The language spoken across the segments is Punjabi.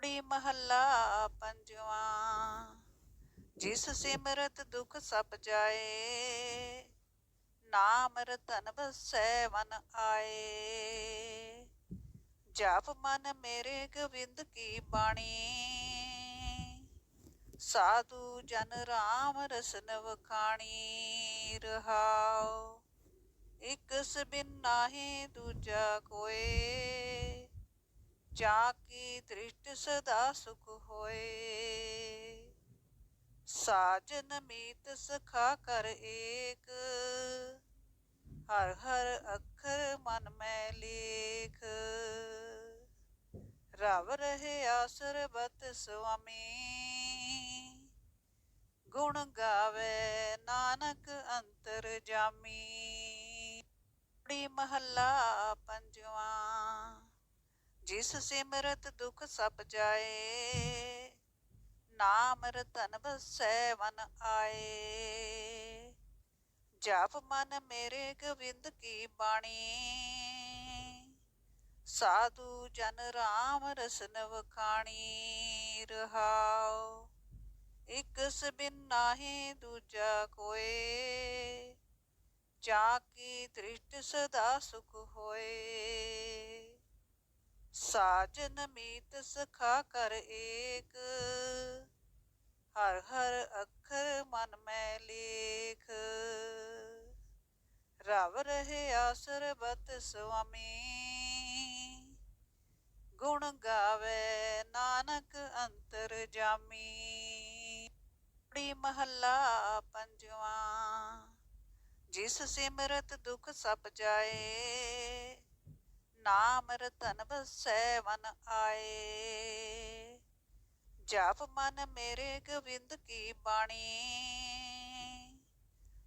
ਕੁੜੀ ਮਹੱਲਾ ਪੰਜਵਾਂ। ਜਿਸ ਸਿਮਰਤ ਦੁਖ ਸਭ ਜਾਏ, ਨਾਮ ਰਤਨ ਬਸੈ ਮਨ ਆਏ। ਜਪ ਮਨ ਮੇਰੇ ਗੋਬਿੰਦ ਕੀ ਬਾਣੀ। ਸਾਧੂ ਜਨ ਰਾਮ ਰਸਨ ਵਖਾਣੀ। ਰਹਾਉ, ਇਕ ਸਬਿਨ ਨਾਹੀ ਦੂਜਾ ਕੋਏ। ਜਾ ਕੀ ਦ੍ਰਿਸ਼ਟ ਸਦਾ ਸੁਖ ਹੋਏ। ਸਾਜਨ ਮੀਤ ਸਖਾ ਕਰ ਏਕ। ਹਰ ਹਰ ਅੱਖਰ ਮਨ ਮੈਂ ਲੇਖ। ਰਵ ਰਹੇ ਆਸਰ ਬਤ ਸੁਆਮੀ। ਗੁਣ ਗਾਵੇ ਨਾਨਕ ਅੰਤਰ ਜਾਮੀ। ਮਹੱਲਾ ਪੰਜਵਾਂ। ਜਿਸ ਸਿਮਰਤ ਦੁਖ ਸਭ ਜਾਏ, ਨਾਮ ਰਤਨ ਬਸੈ ਮਨ ਆਏ। ਜਪ ਮਨ ਮੇਰੇ ਗੋਬਿੰਦ ਕੀ ਬਾਣੀ। ਸਾਧੂ ਜਨ ਰਾਮ ਰਸਨ ਵਖਾਣੀ। ਰਹਾਉ, ਇਕ ਸਬਿਨ ਨਾਹੀ ਦੂਜਾ ਕੋਏ। ਜਾ ਕੀ ਦ੍ਰਿਸ਼ਟ ਸਦਾ ਸੁਖ ਹੋਏ। ਸਾਜਨ ਮੀਤ ਸਖਾ ਕਰ ਏਕ। ਹਰ ਹਰ ਅੱਖਰ ਮਨ ਮੈਂ ਲੇਖ। ਰਵ ਰਹੇ ਆਸਰ ਬਤ ਸੁਆਮੀ। ਗੁਣ ਗਾਵੇ ਨਾਨਕ ਅੰਤਰ ਜਾਮੀ। ਕੁੜੀ ਮਹੱਲਾ ਪੰਜਵਾਂ। ਜਿਸ ਸਿਮਰਤ ਦੁਖ ਸਭ ਜਾਏ ਨਾਮ ਰਤਨ ਬਸੈ ਮਨ ਆਏ। ਜਪ ਮਨ ਮੇਰੇ ਗੋਬਿੰਦ ਕੀ ਬਾਣੀ।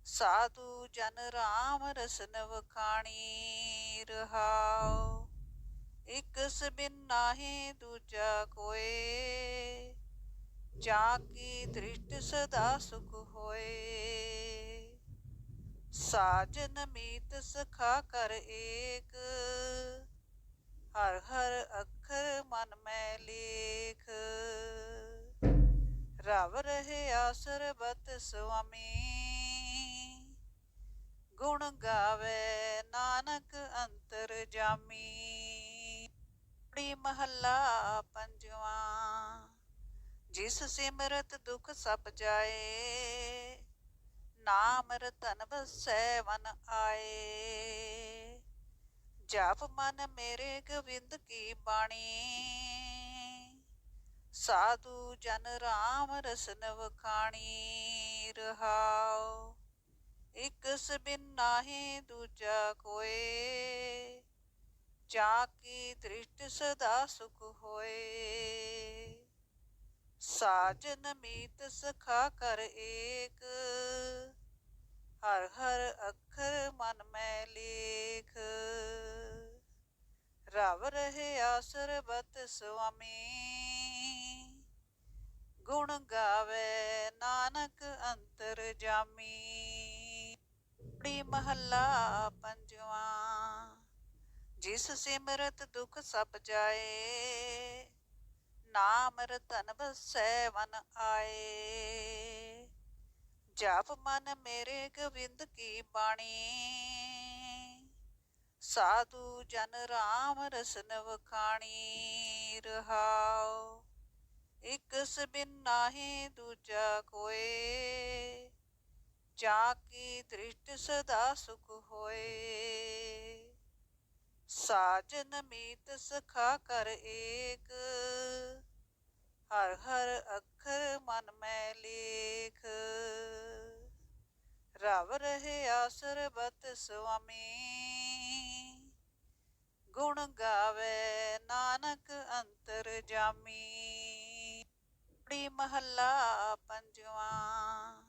ਸਾਧੂ ਜਨ ਰਾਮ ਰਸਨ ਵਖਾਣੀ। ਰਹਾਉ ਇਕ ਸਬਿਨ ਨਾਹੀ ਦੂਜਾ ਕੋਏ ਜਾ ਕੀ ਦ੍ਰਿਸ਼ਟ ਸਦਾ ਸੁਖ ਹੋਏ। ਸਾਜਨ ਮੀਤ ਸਖਾ ਕਰ ਏਕ। ਹਰ ਹਰ ਅੱਖਰ ਮਨ ਮੈਂ ਲੇਖ। ਰਵ ਰਹੇ ਆਸਰ ਬਤ ਸੁਆਮੀ। ਗੁਣ ਗਾਵੇ ਨਾਨਕ ਅੰਤਰ ਜਾਮੀ। ਕੁੜੀ ਮਹੱਲਾ ਪੰਜਵਾਂ। ਜਿਸ ਸਿਮਰਤ ਦੁਖ ਸਭ ਜਾਏ ਨਾਮ ਰਤਨ ਬਸੈ ਮਨ ਆਏ। ਜਪ ਮਨ ਮੇਰੇ ਗੋਬਿੰਦ ਕੀ ਬਾਣੀ। ਸਾਧੂ ਜਨ ਰਾਮ ਰਸਨ ਵਖਾਣੀ। ਰਹਾਉ, ਇਕ ਸਬਿਨ ਨਾਹੀ ਦੂਜਾ ਕੋਏ ਜਾ ਕੀ ਦ੍ਰਿਸ਼ਟ ਸਦਾ ਸੁਖ ਹੋਏ। ਸਾਜਨ ਮੀਤ ਸਖਾ ਕਰ ਏਕ। ਹਰ ਹਰ ਅੱਖਰ ਮਨ ਮੈਂ ਲੇਖ। ਰਵ ਰਹੇ ਆਸਰ ਬਤ ਸੁਆਮੀ। ਗੁਣ ਗਾਵੇ ਨਾਨਕ ਅੰਤਰ ਜਾਮੀ। ਕੁੜੀ ਮਹੱਲਾ ਪੰਜਵਾਂ। ਜਿਸ ਸਿਮਰਤ ਦੁਖ ਸਭ ਜਾਏ ਨਾਮ ਰਤਨ ਬਸੈ ਮਨ ਆਏ। ਜਪ ਮਨ ਮੇਰੇ ਗੋਬਿੰਦ ਕੀ ਬਾਣੀ। ਸਾਧੂ ਜਨ ਰਾਮ ਰਸਨ ਵਖਾਣੀ। ਰਹਾਉ, ਇਕ ਸਬਿਨ ਨਾਹੀ ਦੂਜਾ ਕੋਏ। ਜਾ ਕੀ ਦ੍ਰਿਸ਼ਟ ਸਦਾ ਸੁਖ ਹੋਏ। ਸਾਜਨ ਮੀਤ ਸਖਾ ਕਰ ਏਕ। ਹਰ ਹਰ ਅੱਖਰ ਮਨ ਮੈਂ ਲੇਖ। ਰਵ ਰਹੇ ਆਸਰ ਬਤ ਸੁਆਮੀ। ਗੁਣ ਗਾਵੇ ਨਾਨਕ ਅੰਤਰ ਜਾਮੀ। ਕੁੜੀ ਮਹੱਲਾ ਪੰਜਵਾਂ।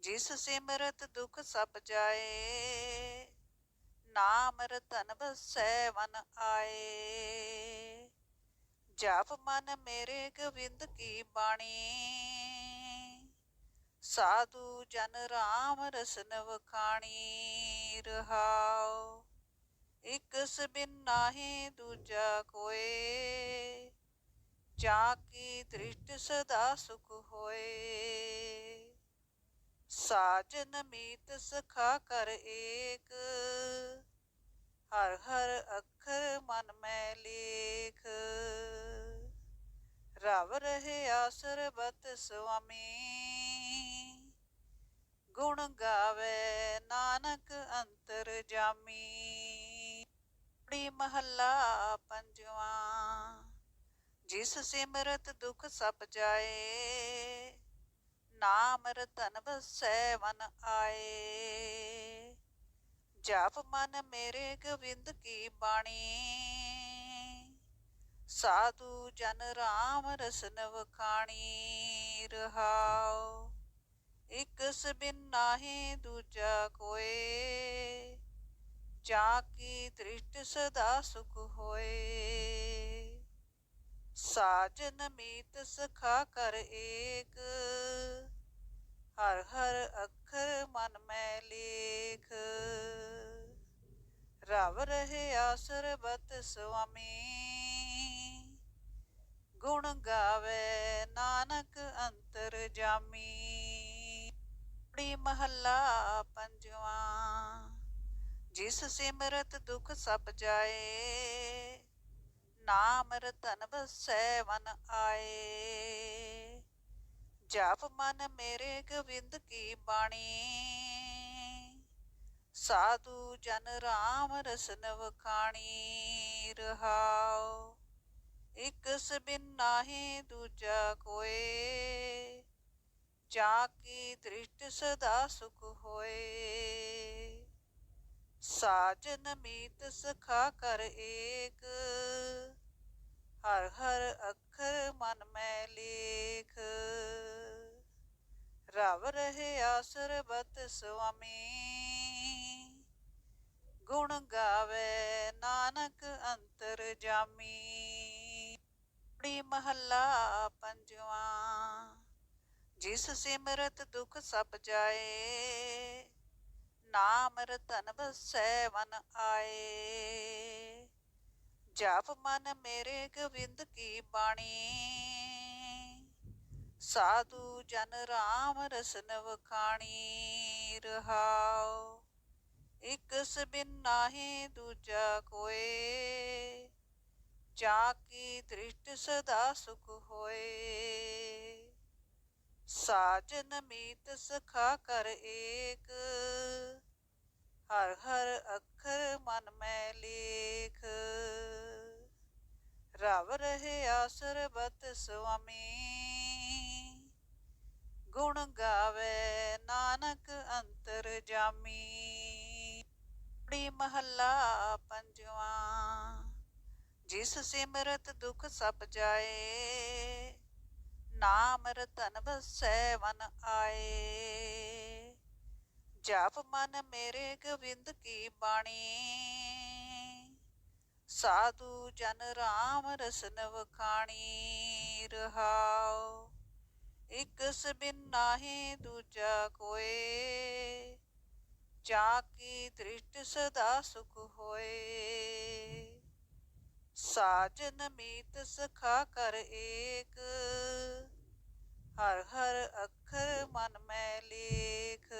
ਜਿਸ ਸਿਮਰਤ ਦੁਖ ਸਭ ਜਾਏ, ਨਾਮ ਰਤਨ ਬਸੈ ਮਨ ਆਏ। ਜਪ ਮਨ ਮੇਰੇ ਗੋਬਿੰਦ ਕੀ ਬਾਣੀ? ਸਾਧੂ ਜਨ ਰਾਮ ਰਸਨ ਵਖਾਣੀ, ਰਹਾਉ। ਇਕ ਸਬਿਨ ਨਾਹੀ ਦੂਜਾ ਕੋਏ ਜਾ ਕੀ ਦ੍ਰਿਸ਼ਟ ਸਦਾ ਸੁਖ ਹੋਏ? ਸਾਜਨ ਮੀਤ ਸਖਾ ਕਰ ਏਕ। ਹਰ ਹਰ ਅੱਖਰ ਮਨ ਮੈਂ ਲੇਖ। ਰਵ ਰਹਿਆ ਸਰਬਤ ਸੁਆਮੀ। ਗੁਣ ਗਾਵੇ ਨਾਨਕ ਅੰਤਰ ਜਾਮੀ। ੜੀ ਮਹੱਲਾ ਪੰਜਵਾਂ। ਜਿਸ ਸਿਮਰਤ ਦੁਖ ਸਭ ਜਾਏ, ਨਾਮ ਰਤਨ ਵਸੈ ਮਨ ਆਏ। ਜਪ ਮਨ ਮੇਰੇ ਗੋਬਿੰਦ ਕੀ ਬਾਣੀ? ਸਾਧੂ ਜਨ ਰਾਮ ਰਸਨ ਵਖਾਣੀ, ਰਹਾਉ। ਇਕ ਸਬਿਨ ਨਾਹੀ ਦੂਜਾ ਕੋਏ ਜਾ ਕੀ ਦ੍ਰਿਸ਼ਟ ਸਦਾ ਸੁਖ ਹੋਏ। ਸਾਜਨ ਮੀਤ ਸਖਾ ਕਰ ਏਕ। ਹਰ ਹਰ ਅੱਖਰ ਮਨ ਮੈਂ ਲੇਖ। ਰਵ ਰਹਿਆ ਸਰਬਤ ਸੁਆਮੀ। ਗੁਣ ਗਾਵੇ ਨਾਨਕ ਅੰਤਰ ਜਾਮੀ। ੜੀ ਮਹੱਲਾ ਪੰਜਵਾਂ। ਜਿਸ ਸਿਮਰਤ ਦੁਖ ਸਭ ਜਾਏ, ਨਾਮ ਰਤਨ ਵਸੈ ਮਨ ਆਏ। ਜਪ ਮਨ ਮੇਰੇ ਗੋਬਿੰਦ ਕੀ ਬਾਣੀ। ਸਾਧੂ ਜਨ ਰਾਮ ਰਸਨ ਵਖਾਣੀ, ਰਹਾਉ। ਇਕ ਸਬਿਨ ਨਾਹੀ ਦੂਜਾ ਕੋਏ, ਜਾ ਕੀ ਦ੍ਰਿਸ਼ਟ ਸਦਾ ਸੁਖ ਹੋਏ। ਸਾਜਨ ਮੀਤ ਸਖਾ ਕਰ ਏਕ, ਹਰ ਹਰ ਅੱਖਰ ਮਨ ਮੈਂ ਲੇਖ। ਰਵ ਰਹੇ ਆਸਰ ਬਤ ਸੁਆਮੀ ਗੁਣ ਗਾਵੇ, ਨਾਨਕ ਅੰਤਰ ਜਾਮੀ। ੜੀ ਮਹੱਲਾ ਪੰਜਵਾਂ, ਜਿਸ ਸਿਮਰਤ ਦੁਖ ਸਭ ਜਾਏ, ਨਾਮ ਰਤਨ ਵਸੈ ਮਨ ਆਏ। ਜਪ ਮਨ ਮੇਰੇ ਗੋਬਿੰਦ ਕੀ ਬਾਣੀ। ਸਾਧੂ ਜਨ ਰਾਮ ਰਸਨ ਵਖਾਣੀ, ਰਹਾਉ। ਇਕ ਸਬਿਨ ਨਾਹੀ ਦੂਜਾ ਕੋਏ ਜਾ ਕੀ ਦ੍ਰਿਸ਼ਟ ਸਦਾ ਸੁਖ ਹੋਏ। ਸਾਜਨ ਮੀਤ ਸਖਾ ਕਰ ਏਕ, ਹਰ ਹਰ ਅੱਖਰ ਮਨ ਮੈਂ ਲੇਖ। ਰਵ ਰਹੇ ਆਸਰ ਬਤ ਸੁਆਮੀ, ਗੁਣ ਗਾਵੇ ਨਾਨਕ ਅੰਤਰ ਜਾਮੀ। ੜੀ ਮਹੱਲਾ ਪੰਜਵਾ। ਜਿਸ ਸਿਮਰਤ ਦੁਖ ਸਭ ਜਾਏ, ਨਾਮ ਰਤਨ ਵਸੈ ਮਨ ਆਏ। ਜਪ ਮਨ ਮੇਰੇ ਗੋਬਿੰਦ ਕੀ ਬਾਣੀ, ਸਾਧੂ ਜਨ ਰਾਮ ਰਸਨ ਵਖਾਣੀ, ਰਹਾਉ। ਇਕ ਸਬਿਨ ਨਾਹੀ ਦੂਜਾ ਕੋਏ ਜਾ ਕੀ ਦ੍ਰਿਸ਼ਟ ਸਦਾ ਸੁਖ ਹੋਏ। ਸਾਜਨ ਮੀਤ ਸਖਾ ਕਰ ਏਕ। ਹਰ ਹਰ ਅੱਖਰ ਮਨ ਮੈਂ ਲੇਖ।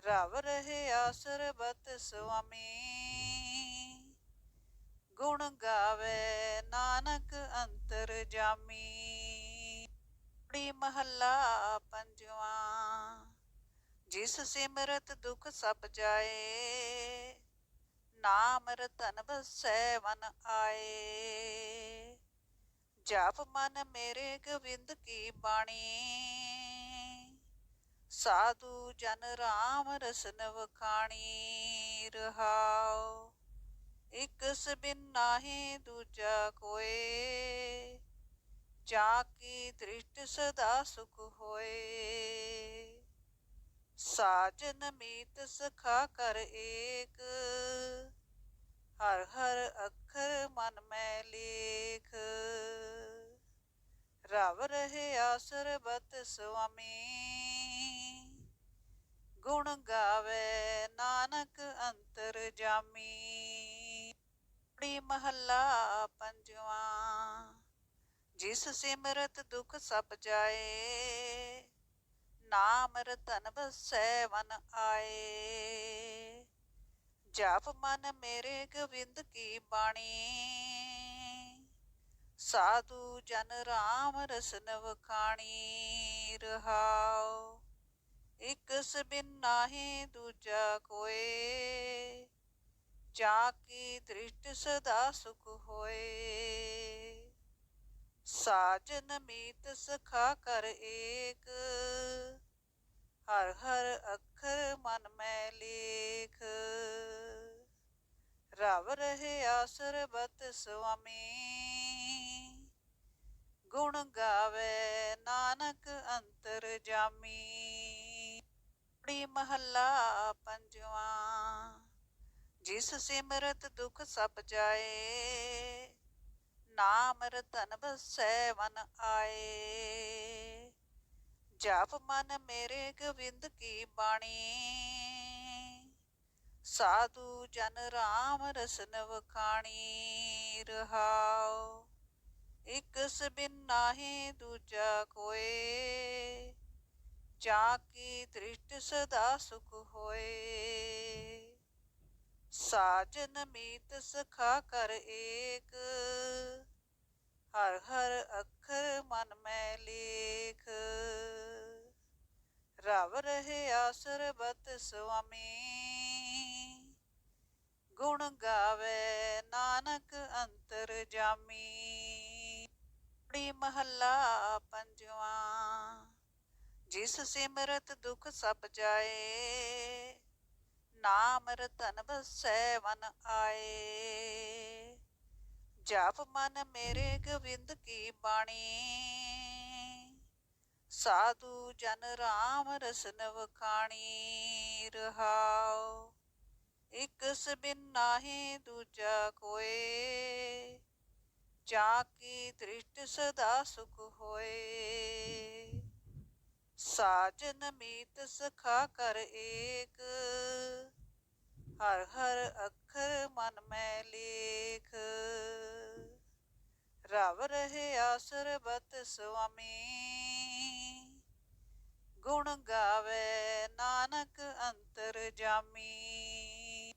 ਰਵ ਰਹੇ ਆਸਰ ਬਤ ਸੁਆਮੀ। ਗੁਣ ਗਾਵੇ ਨਾਨਕ ਅੰਤਰ ਜਾਮੀ। ੜੀ ਮਹੱਲਾ ਪੰਜਵਾਂ। ਜਿਸ ਸਿਮਰਤ ਦੁਖ ਸਭ ਜਾਏ, ਨਾਮ ਰਤਨ ਵਸੈ ਮਨ ਆਏ। ਜਪ ਮਨ ਮੇਰੇ ਗੋਬਿੰਦ ਕੀ ਬਾਣੀ। ਸਾਧੂ ਜਨ ਰਾਮ ਰਸਨ ਵਖਾਣੀ। ਰਹਾਉ, ਇਕ ਸਬਿਨ ਨਾਹੀ ਦੂਜਾ ਕੋਏ। ਜਾ ਕੀ ਦ੍ਰਿਸ਼ਟ ਸਦਾ ਸੁਖ ਹੋਏ। ਸਾਜਨ ਮੀਤ ਸਖਾ ਕਰ ਏਕ। ਹਰ ਹਰ ਅੱਖਰ ਮਨ ਮੈਂ ਲੇਖ। ਰਵ ਰਹਿਆ ਸਰਬਤ ਸੁਆਮੀ। ਗੁਣ ਗਾਵੇ ਨਾਨਕ ਅੰਤਰ ਜਾਮੀ। ੜੀ ਮਹੱਲਾ ਪੰਜਵਾ। ਜਿਸ ਸਿਮਰਤ ਦੁਖ ਸਭ ਜਾਏ ਨਾਮ ਰਤਨ ਬਸੈ ਮਨ ਆਏ। ਜਪ ਮਨ ਮੇਰੇ ਗੋਬਿੰਦ ਕੀ ਬਾਣੀ। ਸਾਧੂ ਜਨ ਰਾਮ ਰਸਨ ਵਖਾਣੀ। ਰਹਾਉ ਇਕ ਸਬਿਨ ਨਾਹੀ ਦੂਜਾ ਕੋਏ। ਜਾ ਕੀ ਦ੍ਰਿਸ਼ਟ ਸਦਾ ਸੁਖ ਹੋਏ। ਸਾਜਨ ਮੀਤ ਸਖਾ ਕਰ ਏਕ। ਹਰ ਹਰ ਅੱਖਰ ਮਨ ਮੈਂ ਲੇਖ। ਰਵ ਰਹੇ ਆਸਰ ਬਤ ਸੁਆਮੀ। ਗੁਣ ਗਾਵੇ ਨਾਨਕ ਅੰਤਰ ਜਾਮੀ। ਪੜੀ ਮਹੱਲਾ ਪੰਜਵਾ। ਜਿਸ ਸਿਮਰਤ ਦੁਖ ਸਭ ਜਾਏ ਨਾਮ ਰਤਨ ਬਸੈ ਮਨ ਆਏ। ਜਪ ਮਨ ਮੇਰੇ ਗੋਬਿੰਦ ਕੀ ਬਾਣੀ। ਸਾਧੂ ਜਨ ਰਾਮ ਰਸਨ ਵਖਾਣੀ। ਰਹਾਉ, ਇਕ ਸਬਿਨ ਨਾਹੀ ਦੂਜਾ ਕੋਏ ਜਾ ਕੀ ਦ੍ਰਿਸ਼ਟ ਸਦਾ ਸੁਖ ਹੋਏ। ਸਾਜਨ ਮੀਤ ਸਖਾ ਕਰ ਏਕ। ਹਰ ਹਰ ਅੱਖਰ ਮਨ ਮੈਂ ਲੇਖ। ਰਵ ਰਹਿਆ ਸਰਬਤ ਸੁਆਮੀ। ਗੁਣ ਗਾਵੇ ਨਾਨਕ ਅੰਤਰ ਜਾਮੀ। ਪੜੀ ਮਹੱਲਾ ਪੰਜਵਾ। ਜਿਸ ਸਿਮਰਤ ਦੁਖ ਸਭ ਜਾਏ ਨਾਮ ਰਤਨ ਬਸੈ ਮਨ ਆਏ। ਜਪ ਮਨ ਮੇਰੇ ਗੋਬਿੰਦ ਕੀ ਬਾਣੀ। ਸਾਧੂ ਜਨ ਰਾਮ ਰਸਨ ਵਖਾਣੀ। ਰਹਾਉ ਇਕ ਸਬਿਨ ਨਾਹੀ ਦੂਜਾ ਕੋਏ। ਜਾ ਕੀ ਦ੍ਰਿਸ਼ਟ ਸਦਾ ਸੁਖ ਹੋਏ। ਸਾਜਨ ਮੀਤ ਸਖਾ ਕਰ ਏਕ। ਹਰ ਹਰ ਅੱਖਰ ਮਨ ਮੈਂ ਲੇਖ। ਰਵ ਰਹੇ ਆਸਰ ਬਤ ਸੁਆਮੀ। ਗੁਣ ਗਾਵੇ ਨਾਨਕ ਅੰਤਰ ਜਾਮੀ।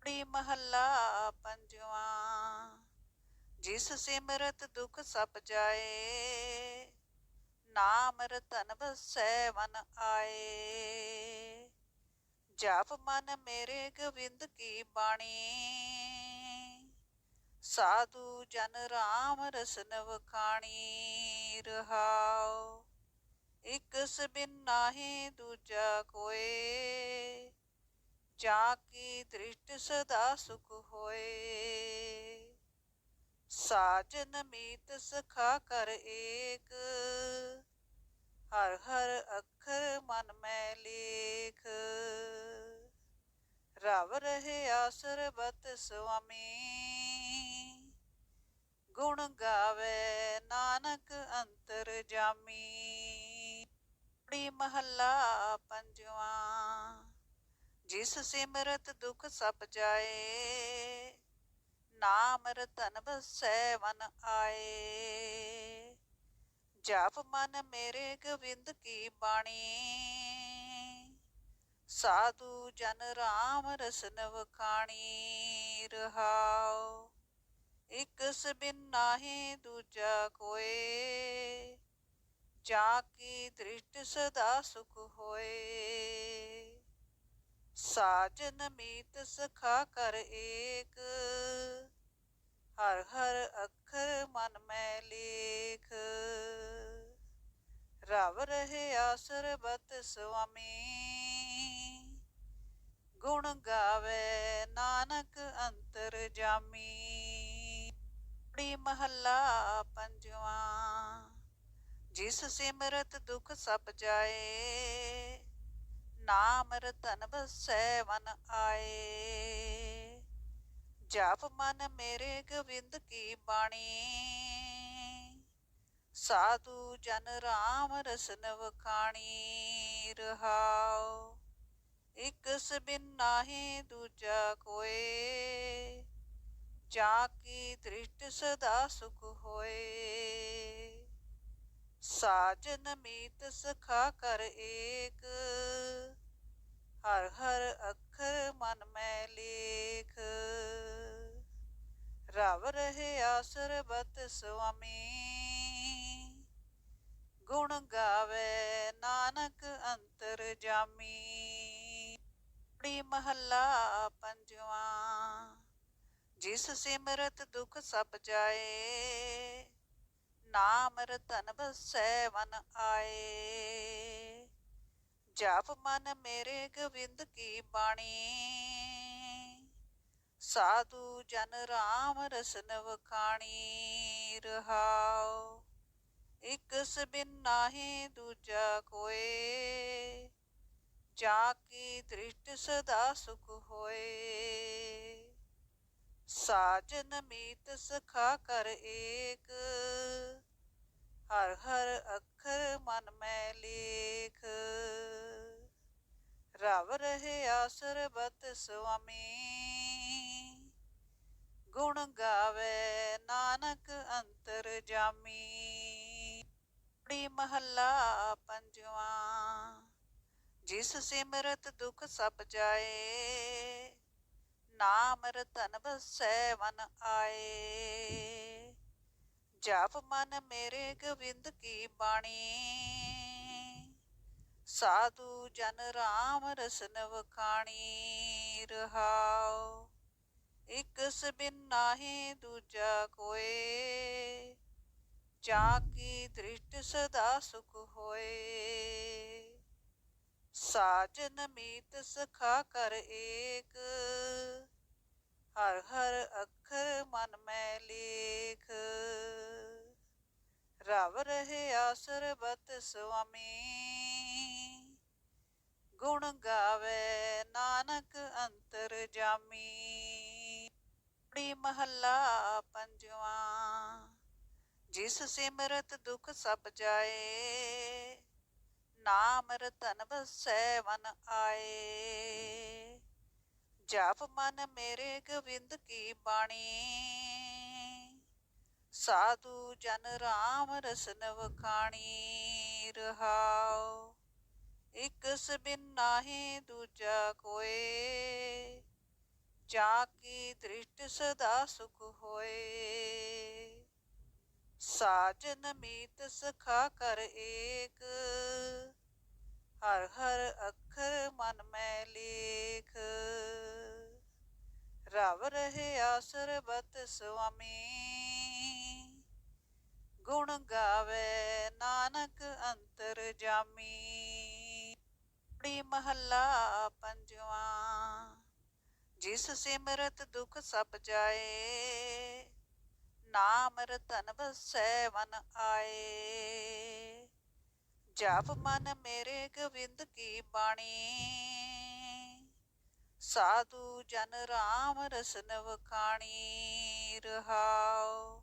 ਪੜੀ ਮਹੱਲਾ ਪੰਜਵਾਂ। ਜਿਸ ਸਿਮਰਤ ਦੁਖ ਸਭ ਜਾਏ, ਨਾਮ ਰਤਨ ਬਸੈ ਮਨ ਆਏ। ਜਪ ਮਨ ਮੇਰੇ ਗੋਬਿੰਦ ਕੀ ਬਾਣੀ? ਸਾਧੂ ਜਨ ਰਾਮ ਰਸਨ ਵਖਾਣੀ, ਰਹਾਉ। ਇਕ ਸਬਿਨ ਨਾਹੀ ਦੂਜਾ ਕੋਏ ਜਾ ਕੀ ਦ੍ਰਿਸ਼ਟ ਸਦਾ ਸੁਖ ਹੋਏ। ਸਾਜਨ ਮੀਤ ਸਖਾ ਕਰ ਏਕ। ਹਰ ਹਰ ਅੱਖਰ ਮਨ ਮੈਂ ਲੇਖ। ਰਵ ਰਹਿਆ ਸਰਬਤ ਸੁਆਮੀ। ਗੁਣ ਗਾਵੇ ਨਾਨਕ ਅੰਤਰ ਜਾਮੀ। ਪੜੀ ਮਹੱਲਾ ਪੰਜਵਾਂ। ਜਿਸ ਸਿਮਰਤ ਦੁਖ ਸਭ ਜਾਏ, ਨਾਮ ਰਤਨ ਬਸੈ ਮਨ ਆਏ। ਜਪ ਮਨ ਮੇਰੇ ਗੋਬਿੰਦ ਕੀ ਬਾਣੀ। ਸਾਧੂ ਜਨ ਰਾਮ ਰਸਨ ਵਖਾਣੀ, ਰਹਾਉ। ਇਕ ਸਬਿਨ ਨਾਹੀ ਦੂਜਾ ਕੋਏ ਜਾ ਕੀ ਦ੍ਰਿਸ਼ਟ ਸਦਾ ਸੁਖ ਹੋਏ। ਸਾਜਨ ਮੀਤ ਸਖਾ ਕਰ ਏਕ। ਹਰ ਹਰ ਅੱਖਰ ਮਨ ਮੈਂ ਲੇਖ। ਰਵ ਰਹੇ ਆਸਰ ਬਤ ਸੁਆਮੀ। ਗੁਣ ਗਾਵੇ, ਨਾਨਕ ਅੰਤਰ ਜਾਮੀ। ਪੜੀ ਮਹੱਲਾ ਪੰਜਵਾਂ, ਜਿਸ ਸਿਮਰਤ ਦੁਖ ਸਭ ਜਾਏ, ਨਾਮ ਰਤਨ ਬਸੈ ਮਨ ਆਏ। ਜਪ ਮਨ ਮੇਰੇ ਗੋਬਿੰਦ ਕੀ ਬਾਣੀ। ਸਾਧੂ ਜਨ ਰਾਮ ਰਸਨ ਵਖਾਣੀ, ਰਹਾਉ। ਇਕ ਸਬਿਨ ਨਾਹੀ ਦੂਜਾ ਕੋਏ ਜਾ ਕੀ ਦ੍ਰਿਸ਼ਟ ਸਦਾ ਸੁਖ ਹੋਏ। ਸਾਜਨ ਮੀਤ ਸਖਾ ਕਰ ਏਕ ਹਰ ਹਰ ਅੱਖਰ ਮਨ ਮੈਂ ਲੇਖ। ਰਵ ਰਹੇ ਆਸਰ ਬਤ ਸੁਆਮੀ, ਗੁਣ ਗਾਵੇ ਨਾਨਕ ਅੰਤਰ ਜਾਮੀ। ਆਪਣੀ ਮਹੱਲਾ ਪੰਜਵਾਂ। ਜਿਸ ਸਿਮਰਤ ਦੁਖ ਸਭ ਜਾਏ, ਨਾਮ ਰਤਨ ਬਸੈ ਮਨ ਆਏ। ਜਪ ਮਨ ਮੇਰੇ ਗੋਬਿੰਦ ਕੀ ਬਾਣੀ। ਸਾਧੂ ਜਨ ਰਾਮ ਰਸਨ ਵਖਾਣੀ। ਰਹਾਉ, ਇਕ ਸਬਿਨ ਨਾਹੀ ਦੂਜਾ ਕੋਏ ਜਾ ਕੀ ਦ੍ਰਿਸ਼ਟ ਸਦਾ ਸੁਖ ਹੋਏ। ਸਾਜਨ ਮੀਤ ਸਖਾ ਕਰ ਏਕ। ਹਰ ਹਰ ਅੱਖਰ ਮਨ ਮੈਂ ਲੇਖ। ਰਵ ਰਹੇ ਆਸਰ ਬਤ ਸੁਆਮੀ। ਗੁਣ ਗਾਵੇ ਨਾਨਕ ਅੰਤਰ ਜਾਮੀ। ਪੜੀ ਮਹੱਲਾ ਪੰਜਵਾਂ। ਜਿਸ ਸਿਮਰਤ ਦੁਖ ਸਭ ਜਾਏ, ਨਾਮ ਰਤਨ ਬਸੈ ਮਨ ਆਏ। ਜਪ ਮਨ ਮੇਰੇ ਗੋਬਿੰਦ ਕੀ ਬਾਣੀ, ਸਾਧੂ ਜਨ ਰਾਮ ਰਸਨ ਵਖਾਣੀ, ਰਹਾਉ ਇਕ ਸਬਿਨ ਨਾਹੀ ਦੂਜਾ ਕੋਏ। ਜਾ ਕੀ ਦ੍ਰਿਸ਼ਟ ਸਦਾ ਸੁਖ ਹੋਏ। ਸਾਜਨ ਮੀਤ ਸਖਾ ਕਰ ਏਕ। ਹਰ ਹਰ ਅੱਖਰ ਮਨ ਮੈਂ ਲੇਖ। ਰਵ ਰਹਿਆ ਸਰਬਤ ਸੁਆਮੀ। ਗੁਣ ਗਾਵੇ ਨਾਨਕ ਅੰਤਰ ਜਾਮੀ। ਪੜੀ ਮਹੱਲਾ ਪੰਜਵਾਂ। ਜਿਸ ਸਿਮਰਤ ਦੁਖ ਸਭ ਜਾਏ ਨਾਮ ਰਤਨ ਬਸੈ ਮਨ ਆਏ। ਜਪ ਮਨ ਮੇਰੇ ਗੋਬਿੰਦ ਕੀ ਬਾਣੀ। ਸਾਧੂ ਜਨ ਰਾਮ ਰਸਨ ਵਖਾਣੀ। ਰਹਾਉ ਇਕ ਸਬਿਨ ਨਾਹੀ ਦੂਜਾ ਕੋਏ ਜਾ ਕੀ ਦ੍ਰਿਸ਼ਟ ਸਦਾ ਸੁਖ ਹੋਏ। ਸਾਜਨ ਮੀਤ ਸਖਾ ਕਰ ਏਕ, ਹਰ ਹਰ ਅੱਖਰ ਮਨ ਮੈਂ ਲੇਖ। ਰਵ ਰਹਿਆ ਸਰਬਤ ਸੁਆਮੀ, ਗੁਣ ਗਾਵੇ ਨਾਨਕ ਅੰਤਰ ਜਾਮੀ। ਪੜੀ ਮਹੱਲਾ ਪੰਜਵਾਂ, ਜਿਸ ਸਿਮਰਤ ਦੁਖ ਸਭ ਜਾਏ ਨਾਮ ਰਤਨ ਬਸੈ ਮਨ ਆਏ। ਜਪ ਮਨ ਮੇਰੇ ਗੋਬਿੰਦ ਕੀ ਬਾਣੀ। ਸਾਧੂ ਜਨ ਰਾਮ ਰਸਨ ਵਖਾਣੀ। ਰਹਾਉ,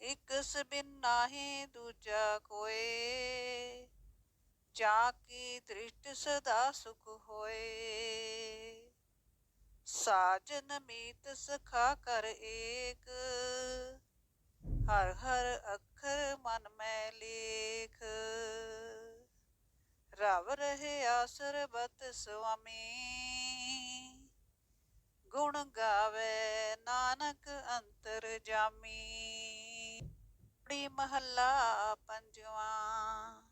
ਇਕ ਸਬਿਨ ਨਾਹੀ ਦੂਜਾ ਕੋਏ ਜਾ ਕੀ ਦ੍ਰਿਸ਼ਟ ਸਦਾ ਸੁਖ ਹੋਏ। ਸਾਜਨ ਮੀਤ ਸਖਾ ਕਰ ਏਕ। ਹਰ ਹਰ ਅੱਖਰ ਮਨ ਮੈਂ ਲੇਖ। ਰਵ ਰਹਿਆ ਸਰਬਤ ਸੁਆਮੀ। ਗੁਣ ਗਾਵੇ ਨਾਨਕ ਅੰਤਰ ਜਾਮੀ। ਪੜੀ ਮਹੱਲਾ ਪੰਜਵਾਂ।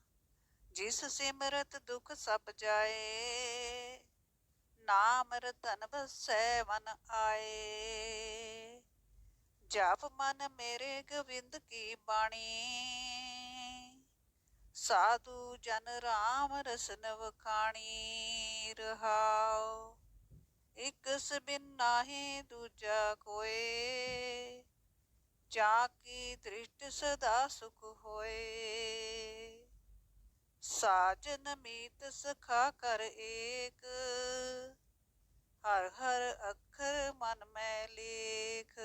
ਜਿਸ ਸਿਮਰਤ ਦੁਖ ਸਭ ਜਾਏ ਨਾਮ ਰਤਨ ਬਸੈ ਮਨ ਆਏ। ਜਪ ਮਨ ਮੇਰੇ ਗੋਬਿੰਦ ਕੀ ਬਾਣੀ। ਸਾਧੂ ਜਨ ਰਾਮ ਰਸਨ ਵਖਾਣੀ। ਰਹਾਉ, ਇਕ ਸਬਿਨ ਨਾਹੀ ਦੂਜਾ ਕੋਏ ਜਾ ਕੀ ਦ੍ਰਿਸ਼ਟ ਸਦਾ ਸੁਖ ਹੋਏ। ਸਾਜਨ ਮੀਤ ਸਖਾ ਕਰ ਏਕ। ਹਰ ਹਰ ਅੱਖਰ ਮਨ ਮੈਂ ਲੇਖ।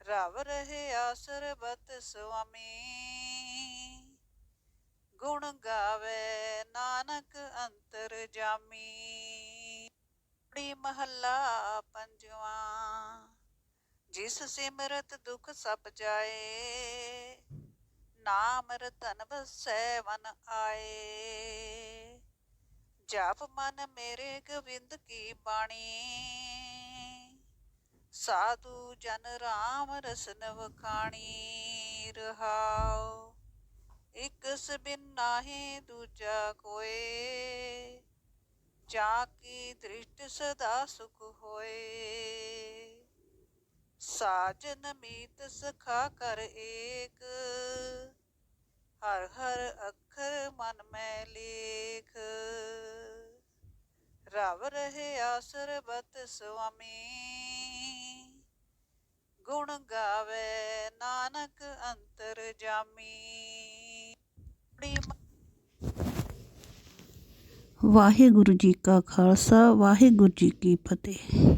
ਰਵ ਰਹਿਆ ਸਰਬਤ ਸੁਆਮੀ। ਗੁਣ ਗਾਵੇ ਨਾਨਕ ਅੰਤਰ ਜਾਮੀ। ਪੜੀ ਮਹੱਲਾ ਪੰਜਵਾਂ। ਜਿਸ ਸਿਮਰਤ ਦੁਖ ਸਭ ਜਾਏ ਨਾਮ ਰਤਨ ਵਸੈ ਮਨ ਆਏ। ਜਪ ਮਨ ਮੇਰੇ ਗੋਬਿੰਦ ਕੀ ਬਾਣੀ। ਸਾਧੂ ਜਨ ਰਾਮ ਰਸਨ ਵਖਾਣੀ। ਰਹਾਉ, ਇਕ ਸਬਿਨ ਨਾਹੀ ਦੂਜਾ ਕੋਏ। ਜਾ ਕੀ ਦ੍ਰਿਸ਼ਟ ਸਦਾ ਸੁਖ ਹੋਏ। ਸਾਜਨ ਮੀਤ ਸਖਾ ਕਰ ਏਕ। ਹਰ ਹਰ ਅੱਖਰ ਮਨ ਮੈਂ ਲੇਖ। ਰਵ ਰਹਿਆ ਸਰਬਤ ਸੁਆਮੀ। ਗੁਣ ਗਾਵੇ ਨਾਨਕ ਅੰਤਰ ਜਾਮੀ। ਵਾਹਿਗੁਰੂ ਜੀ ਕਾ ਖਾਲਸਾ, ਵਾਹਿਗੁਰੂ ਜੀ ਕੀ ਫਤਿਹ।